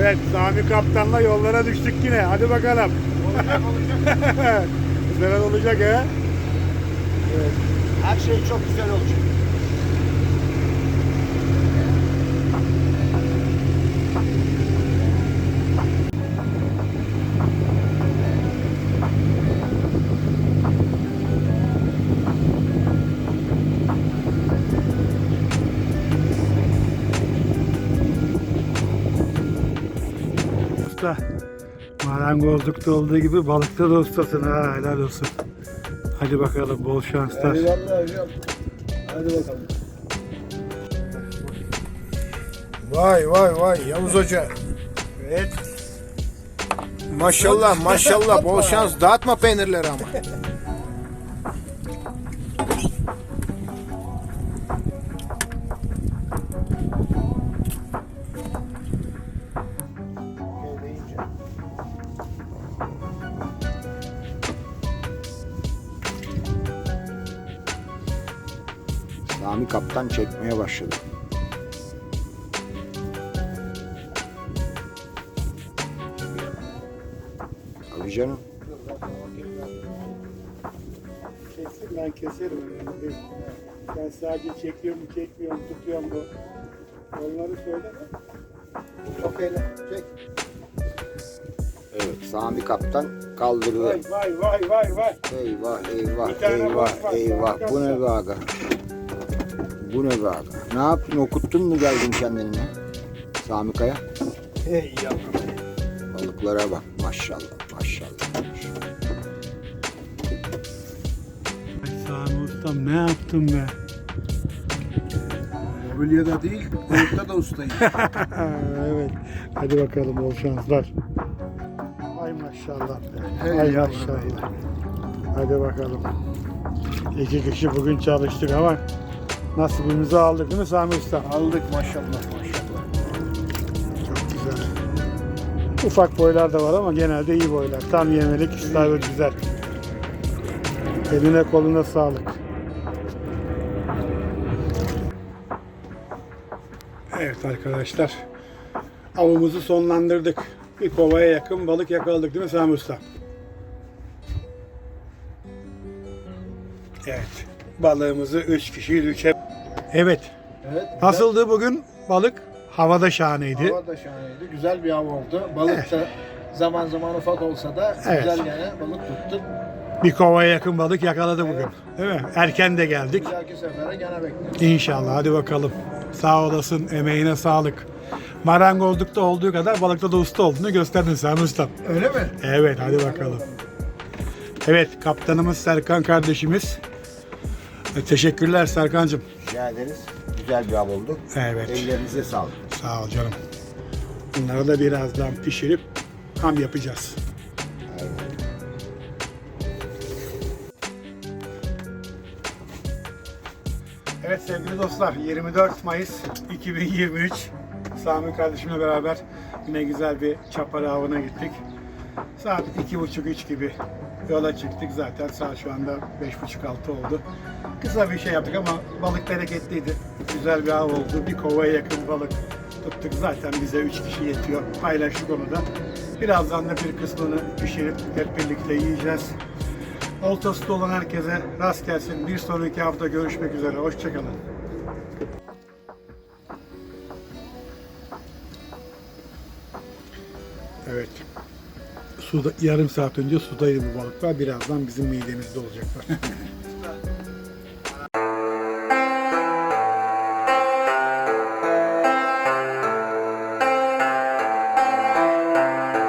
Evet Sami Kaptan'la yollara düştük yine. Hadi bakalım. Olacak olacak. Güzel olacak he. Her şey çok güzel olacak. Usta marangozlukta olduğu gibi balıkta da ustasın ha helal olsun. Hadi bakalım bol şanslar. Eyvallah hocam. Hadi bakalım. Vay vay vay Yavuz Hoca. Evet. Maşallah maşallah bol şans. Dağıtma peynirleri ama. Sami kaptan çekmeye başladı. Abi canım. Kesin ben keserim. değil. Ben sadece çekiyorum, çekmiyorum, tutuyorum bu. Onları söyleme. Çok eğlen. Çek. Evet Sami kaptan kaldırdı. Vay vay vay vay vay. Eyvah eyvah eyvah eyvah. Bu ne be aga? Bu ne be aga? Ne yaptın okuttun mu geldin kendini? Sami Kaya. Hey yavrum. Balıklara bak maşallah maşallah. Ay Sami ustam ne yaptın be? Mobilyada değil, balıkta da ustayım. evet. Hadi bakalım bol şanslar. Ay maşallah be. Hey Ay yavrum, maşallah. Hadi bakalım. İki kişi bugün çalıştık ama nasibimizi aldık değil mi Sami Usta? Aldık maşallah maşallah. Çok güzel. Ufak boylar da var ama genelde iyi boylar. Tam yemelik, istavrit güzel. Eline koluna sağlık. Evet arkadaşlar. Avımızı sonlandırdık. Bir kovaya yakın balık yakaladık değil mi Sami Usta? Evet. Balığımızı 3 kişi üçe... Evet. Evet. Nasıldı bugün balık? Havada şahaneydi. Hava da şahaneydi. Güzel bir av oldu. Balık da zaman zaman ufak olsa da Evet. güzel yani balık tuttuk. Bir kovaya yakın balık yakaladı bugün. Değil mi? Erken de geldik. Bir dahaki sefere gene bekliyoruz. İnşallah hadi bakalım. Sağ olasın, emeğine sağlık. Marangozlukta olduğu kadar balıkta da usta olduğunu gösterdin Sami Usta. Öyle mi? Evet hadi bakalım. Evet kaptanımız Serkan kardeşimiz. E, Teşekkürler Serkancığım. Rica ederiz. Güzel bir av oldu. Evet Ellerinize sağlık. sağ ol canım. Bunları da birazdan pişirip ham yapacağız. Evet sevgili dostlar 24 Mayıs 2023 Sami kardeşimle beraber yine güzel bir çapara avına gittik. Saat 2.30-3 gibi yola çıktık zaten saat şu anda 5.30-6 oldu. Kısa bir şey yaptık ama balık bereketliydi. Güzel bir av oldu. Bir kovaya yakın balık tuttuk. Zaten bize 3 kişi yetiyor. Paylaştık onu da. Birazdan da bir kısmını pişirip hep birlikte yiyeceğiz. Oltası olan herkese rast gelsin. Bir sonraki hafta görüşmek üzere. Hoşçakalın. Evet. Suda, yarım saat önce sudaydı bu balıklar. Birazdan bizim midemizde olacaklar.